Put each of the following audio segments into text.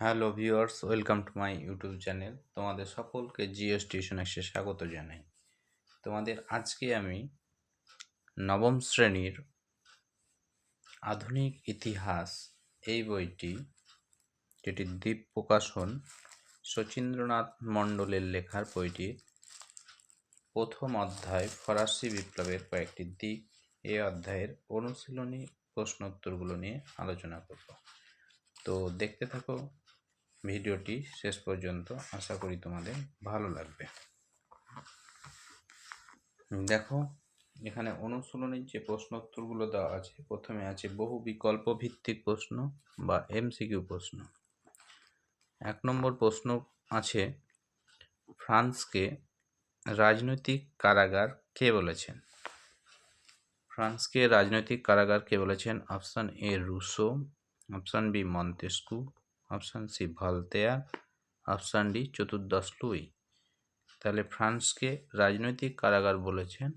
Hello viewers, welcome to my YouTube channel. তোমাদের সকলকে GS tuition এসে স্বাগত জানাই। তোমাদের আজকে আমি নবম শ্রেণির আধুনিক ইতিহাস এই বইটি, যেটি দ্বীপ প্রকাশন শচীন্দ্রনাথ মণ্ডলের লেখার বইটি, প্রথম অধ্যায় ফরাসি বিপ্লবের কয়েকটি দিক, এই অধ্যায়ের অনুশীলনী, প্রশ্নোত্তরগুলো নিয়ে আলোচনা করব। তো দেখতে থাকো ভিডিওটি শেষ পর্যন্ত আশা করি তোমাদের ভালো লাগবে। দেখো, এখানে অনুশীলনের যে প্রশ্ন উত্তরগুলো দেওয়া আছে, প্রথমে আছে বহু বিকল্প ভিত্তিক প্রশ্ন বা এমসিকিউ প্রশ্ন। এক নম্বর প্রশ্ন আছে, ফ্রান্সকে রাজনৈতিক কারাগার কে বলেছেন? ফ্রান্সকে রাজনৈতিক কারাগার কে বলেছেন? Option A Rousseau option B Montesquieu option C Voltaire option D, চতুর্দশ লুই। তাহলে ফ্রান্সকে রাজনৈতিক কারাগার বলেছেন।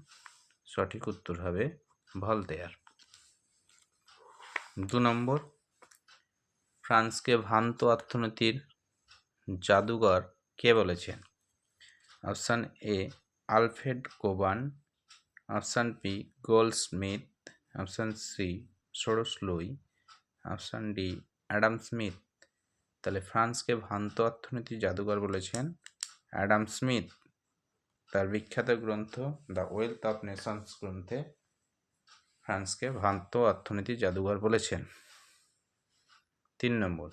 সঠিক উত্তর হবে ভলতেয়ার দু নম্বর, ফ্রান্সকে ভ্রান্ত অর্থনীতির জাদুঘর কে বলেছেন? Option A, Alfred Cobban option B Goldsmith option C সরস Louis. Option D, Adam Smith. তাহলে ফ্রান্সকে ভ্রান্ত অর্থনীতি জাদুঘর বলেছেন অ্যাডাম স্মিথ। তার বিখ্যাত গ্রন্থ দ্য ওয়েলথ অফ নেশনস গ্রন্থে ফ্রান্সকে ভ্রান্ত অর্থনীতি জাদুঘর বলেছেন। তিন নম্বর,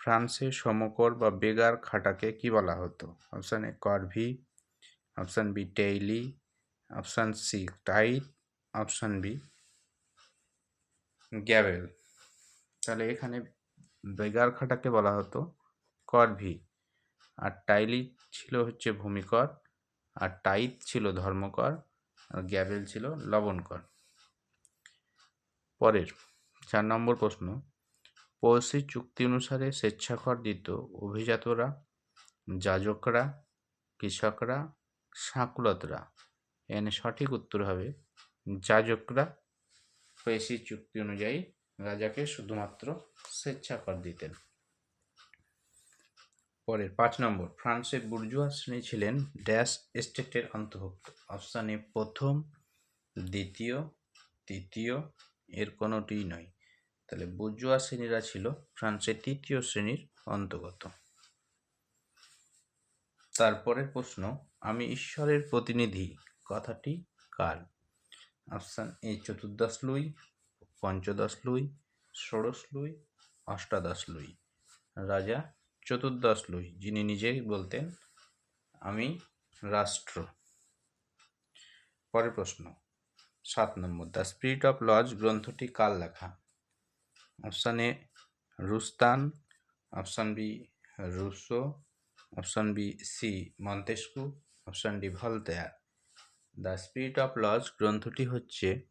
ফ্রান্সে সমকর বা বেগার খাটাকে কি বলা হতো? Option A, corvee, option B, taille, option C, tithe, option B, gabelle. তাহলে এখানে বেগার খাটাকে বলা হতো কর ভি। আর টাইলি ছিল হচ্ছে ভূমিকর, আর টাইত ছিল ধর্মকর, আর গ্যাবেল ছিল লবণকর। পরের, চার নম্বর প্রশ্ন পড়শি চুক্তি অনুসারে স্বেচ্ছাকর দিত অভিজাতরা, যাজকরা, কৃষকরা, সাঁকুলতরা। এনে সঠিক উত্তর হবে যাজকরা। পেশি চুক্তি অনুযায়ী রাজাকে শুধুমাত্র স্বেচ্ছাকর দিতেন। পরের পাঁচ নম্বর, ফ্রান্সের বুর্জুয়া শ্রেণি ছিলেন ড্যাশ এস্টেটের অন্তর্ভুক্ত। অপশান প্রথম, দ্বিতীয়, তৃতীয়, এর কোনোটিই নয়। তাহলে বুর্জুয়া শ্রেণীরা ছিল ফ্রান্সের তৃতীয় শ্রেণির অন্তর্গত। তারপরের প্রশ্ন, আমি ঈশ্বরের প্রতিনিধি, কথাটি কার? অপশান এ, চতুর্দশ লুই পঞ্চদশ লুই, ষোড়শ লুই, অষ্টাদশ লুই। রাজা চতুর্দশ লুই, যিনি নিজেই বলতেন, আমি রাষ্ট্র। পরের প্রশ্ন, সাত নম্বর, দ্য স্পিরিট অফ লজ গ্রন্থটি কার লেখা? Option A, রুস্তান, option B Rousseau option B, C Montesquieu option D, Voltaire. The spirit of laws গ্রন্থটি হচ্ছে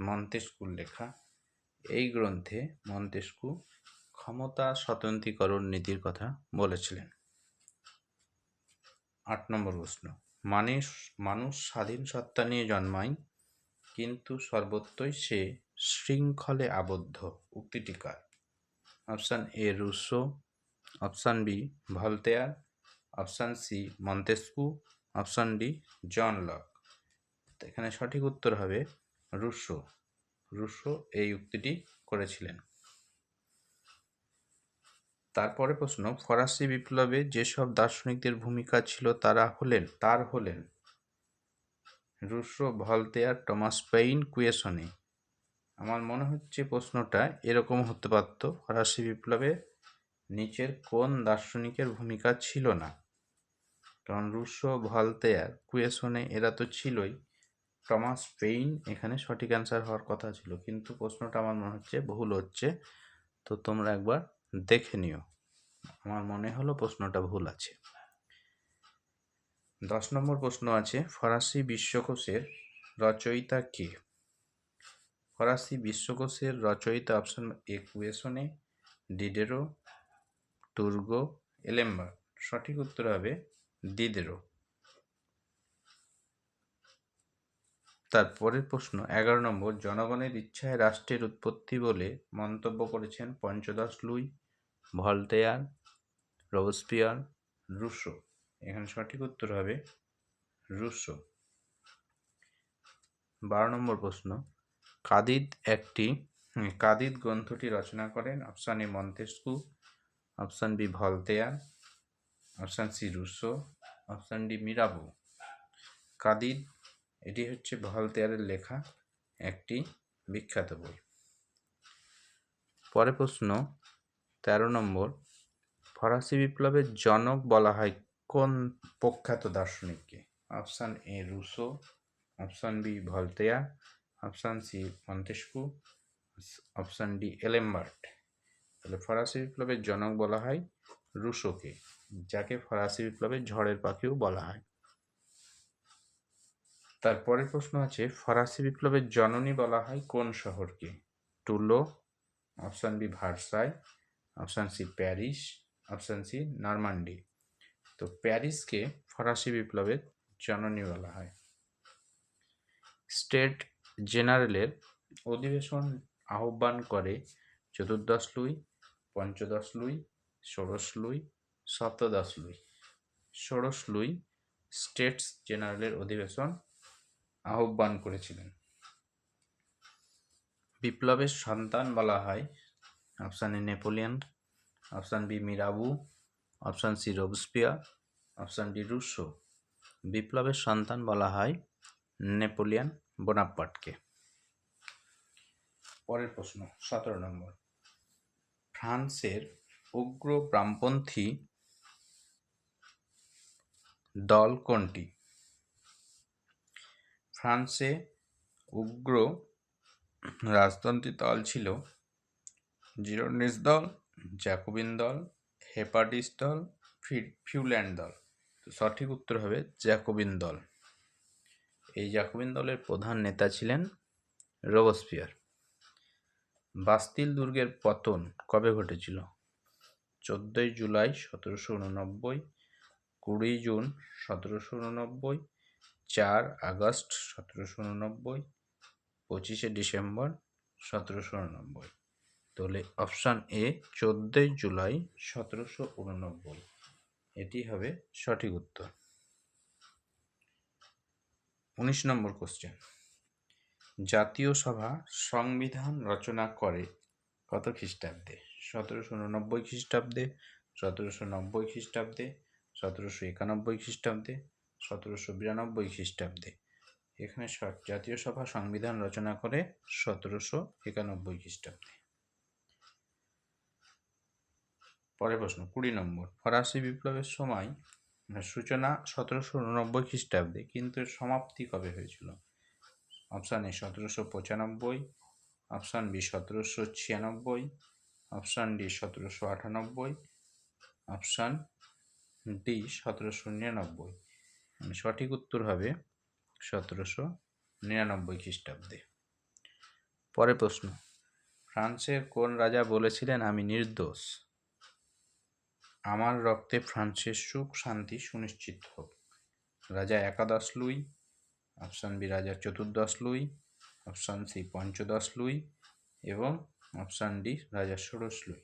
মন্তেস্কুর লেখা। এই গ্রন্থে মন্তেস্কু ক্ষমতা স্বতন্ত্রীকরণ নীতির কথা বলেছিলেন। আট নম্বর প্রশ্ন। মানুষ মানুষ স্বাধীন সত্তা নিয়ে জন্মায়, কিন্তু সর্বত্রই সে শৃঙ্খলে আবদ্ধ। উক্তিটি কার? Option A Rousseau option B Voltaire, option C Montesquieu option D John Locke. এখানে সঠিক উত্তর হবে রুশো। রুশো এই উক্তিটি করেছিলেন। তারপরে প্রশ্ন, ফরাসি বিপ্লবে যেসব দার্শনিকদের ভূমিকা ছিল, তারা হলেন, তার হলেন? Rousseau, Voltaire, Thomas Paine, Quesnay. আমার মনে হচ্ছে প্রশ্নটা এরকম হতে পারত, ফরাসি বিপ্লবে নিচের কোন দার্শনিকের ভূমিকা ছিল না? কারণ রুশো, ভলতেয়ার, কুয়েসনে এরা তো ছিলই। টমাস পেইন এখানে সঠিক অ্যান্সার হওয়ার কথা ছিল। কিন্তু প্রশ্নটা আমার মনে হচ্ছে ভুল হচ্ছে। তো তোমরা একবার দেখে নিও। আমার মনে হলো প্রশ্নটা ভুল আছে। দশ নম্বর প্রশ্ন আছে, ফরাসি বিশ্বকোষের রচয়িতা কে? ফরাসি বিশ্বকোষের রচয়িতা অপশন এ কুয়েশনে, ডিডেরো টুর্গো এলেম্বার। সঠিক উত্তর হবে ডিডেরো। তার পরের প্রশ্ন, এগারো নম্বর, জনগণের ইচ্ছায় রাষ্ট্রের উৎপত্তি বলে মন্তব্য করেছেন পঞ্চদশ লুই ভলতেয়ার রোবস্পিয়ার, রুশো। এখানে সঠিক উত্তর হবে রুশো। বারো নম্বর প্রশ্ন, কাদিদ একটি কাদিদ গ্রন্থটি রচনা করেন option A Montesquieu, option B Voltaire option C Rousseau, option D Mirabeau. Candide এটি হচ্ছে ভলতেয়ারের লেখা একটি বিখ্যাত বই। পরে প্রশ্ন, তেরো নম্বর, ফরাসি বিপ্লবের জনক বলা হয় কোন প্রখ্যাত দার্শনিককে? Option A Rousseau option B, Voltaire, option C Montesquieu option D, d'Alembert. তাহলে ফরাসি বিপ্লবের জনক বলা হয় রুশোকে, যাকে ফরাসি বিপ্লবের ঝড়ের পাখিও বলা হয়। তারপরের প্রশ্ন আছে, ফরাসি বিপ্লবের জননী বলা হয় কোন শহরকে? Toulon option B Versailles option C Paris option C Normandy. তো প্যারিসকে ফরাসি বিপ্লবের জননী বলা হয়। স্টেট জেনারেলের অধিবেশন আহ্বান করে চতুর্দশ লুই, পঞ্চদশ লুই, ষোড়শ লুই, সপ্তদশ লুই। ষোড়শ লুই স্টেটস জেনারেলের অধিবেশন আহ্বান করেছিলেন। বিপ্লবের সন্তান বলা হয়। Option A Napoleon, option B Mirabeau, option C Robespierre option D Rousseau. বিপ্লবের সন্তান বলা হয় নেপোলিয়ন বোনাপার্টকে। পরের প্রশ্ন, সতেরো নম্বর। ফ্রান্সের উগ্র বামপন্থী দল কোনটি? ফ্রান্সে উগ্র রাজতন্ত্রী দল ছিল জিরোনিস দল, জ্যাকোবিন দল, হেপাটিস দল ফিউল্যান্ড দল। সঠিক উত্তর হবে জ্যাকোবিন দল। এই জ্যাকোবিন দলের প্রধান নেতা ছিলেন রোবস্পিয়ার। বাস্তিল দুর্গের পতন কবে ঘটেছিল? চোদ্দোই জুলাই সতেরোশো উননব্বই, কুড়ি জুন সতেরোশো উননব্বই চার আগস্ট সতেরোশো উননব্বই, পঁচিশে ডিসেম্বর সতেরোশো উননব্বই। তাহলে অপশান এ চোদ্দোই জুলাই সতেরোশো উননব্বই। এটি হবে সঠিক উত্তর। উনিশ নম্বর কোশ্চেন জাতীয় সভা সংবিধান রচনা করে কত খ্রিস্টাব্দে? সতেরোশো উননব্বই খ্রিস্টাব্দে, সতেরোশো নব্বই খ্রিস্টাব্দে, সতেরোশো একানব্বই খ্রিস্টাব্দে সতেরোশো বিরানব্বই খ্রিস্টাব্দে। এখানে জাতীয় সভা সংবিধান রচনা করে সতেরোশো একানব্বই খ্রিস্টাব্দে। পরের প্রশ্ন, কুড়ি নম্বর, ফরাসি বিপ্লবের সময় সূচনা সতেরোশো উননব্বই খ্রিস্টাব্দে, কিন্তু সমাপ্তি কবে হয়েছিল? অপশান এ, সতেরোশো পঁচানব্বই, অপশান বি, সতেরোশো ছিয়ানব্বই, অপশান ডি, সতেরোশো আটানব্বই, অপশান ডি, সতেরোশো নিরানব্বই। মানে সঠিক উত্তর হবে সতেরোশো নিরানব্বই খ্রিস্টাব্দে। পরের প্রশ্ন, ফ্রান্সের কোন রাজা বলেছিলেন, আমি নির্দোষ আমার রক্তে ফ্রান্সের সুখ, শান্তি সুনিশ্চিত হোক। রাজা একাদশ লুই, অপশান বি, রাজা চতুর্দশ লুই, অপশান সি, পঞ্চদশ লুই, এবং অপশান ডি, রাজা ষোড়শ লুই।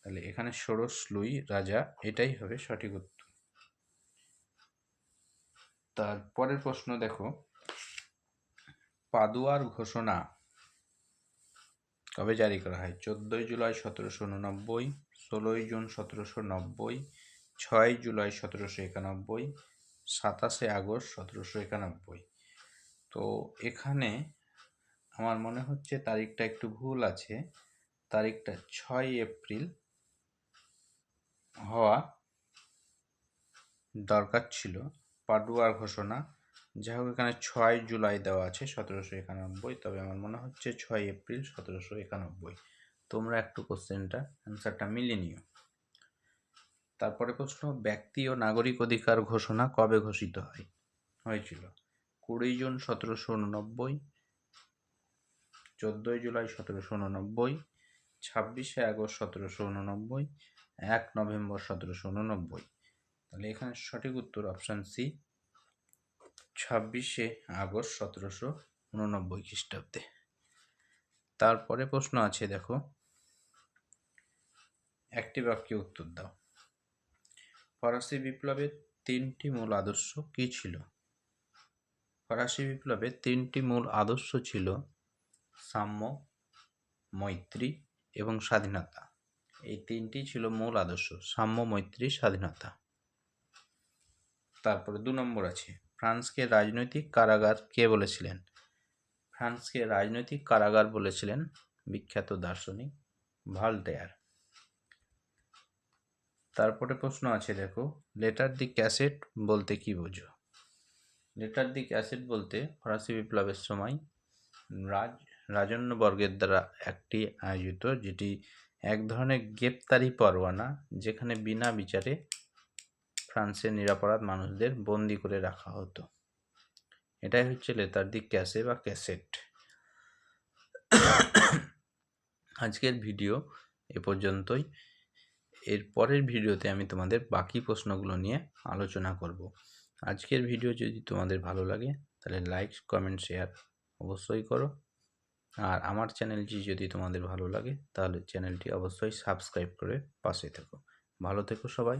তাহলে এখানে ষোড়শ লুই রাজা, এটাই হবে সঠিক উত্তর। তারপরের প্রশ্ন দেখো। পাদুয়ার ঘোষণা কবে জারি করা হয়? চোদ্দোই জুলাই সতেরোশো উননব্বই, ষোলোই জুন সতেরোশো নব্বই, ছয় জুলাই সতেরোশো একানব্বই, সাতাশে আগস্ট সতেরোশো একানব্বই। তো এখানে আমার মনে হচ্ছে তারিখটা একটু ভুল আছে। তারিখটা ছয় এপ্রিল হওয়া দরকার ছিল। পাডুয়ার ঘোষণা। যাই হোক এখানে ছয় জুলাই দেওয়া আছে, সতেরোশো একানব্বই। তবে আমার মনে হচ্ছে ছয় এপ্রিল সতেরোশো একানব্বই। তোমরা একটু কোশ্চেনটা, অ্যান্সারটা মিলে নিও। তারপরে প্রশ্ন, ব্যক্তি ও নাগরিক অধিকার ঘোষণা কবে ঘোষিত হয়? হয়েছিল কুড়ি জুন সতেরোশো উননব্বই, চোদ্দোই জুলাই সতেরোশো উননব্বই, ছাব্বিশে আগস্ট সতেরোশো উননব্বই, এক নভেম্বর সতেরোশো উননব্বই। তাহলে এখানে সঠিক উত্তর অপশান সি ছাব্বিশে আগস্ট সতেরোশো উননব্বই খ্রিস্টাব্দে। তারপরে প্রশ্ন আছে, দেখো। একটি বাক্যে উত্তর দাও। ফরাসি বিপ্লবের তিনটি মূল আদর্শ কী ছিল? ফরাসি বিপ্লবের তিনটি মূল আদর্শ ছিল সাম্য, মৈত্রী এবং স্বাধীনতা। এই তিনটি ছিল মূল আদর্শ, সাম্য, মৈত্রী, স্বাধীনতা। তারপরে দু নম্বর আছে। ফ্রান্সকে রাজনৈতিক কারাগার কে বলেছিলেন? ফ্রান্সকে রাজনৈতিক কারাগার বলেছিলেন বিখ্যাত দার্শনিক ভালটেয়ার। তারপরে প্রশ্ন আছে, দেখো, লেটার দি ক্যাসেট বলতে কি বোঝো? লেটার দি ক্যাসেট বলতে ফরাসি বিপ্লবের সময় রাজ রাজন্য বর্গের দ্বারা একটি আয়োজিত, যেটি এক ধরনের গ্রেপ্তারি পরোয়ানা, যেখানে বিনা বিচারে ফ্রান্সের নিরাপরাধ মানুষদের বন্দি করে রাখা হতো। এটাই হচ্ছে লেতার দি ক্যাসে বা ক্যাসেট। আজকের ভিডিও এ পর্যন্তই। এর পরের ভিডিওতে আমি তোমাদের বাকি প্রশ্নগুলো নিয়ে আলোচনা করব। আজকের ভিডিও যদি তোমাদের ভালো লাগে, তাহলে লাইক কমেন্ট শেয়ার অবশ্যই করো। আর আমার চ্যানেলটি যদি তোমাদের ভালো লাগে, তাহলে চ্যানেলটি অবশ্যই সাবস্ক্রাইব করে পাশে থেকো। ভালো থেকো সবাই।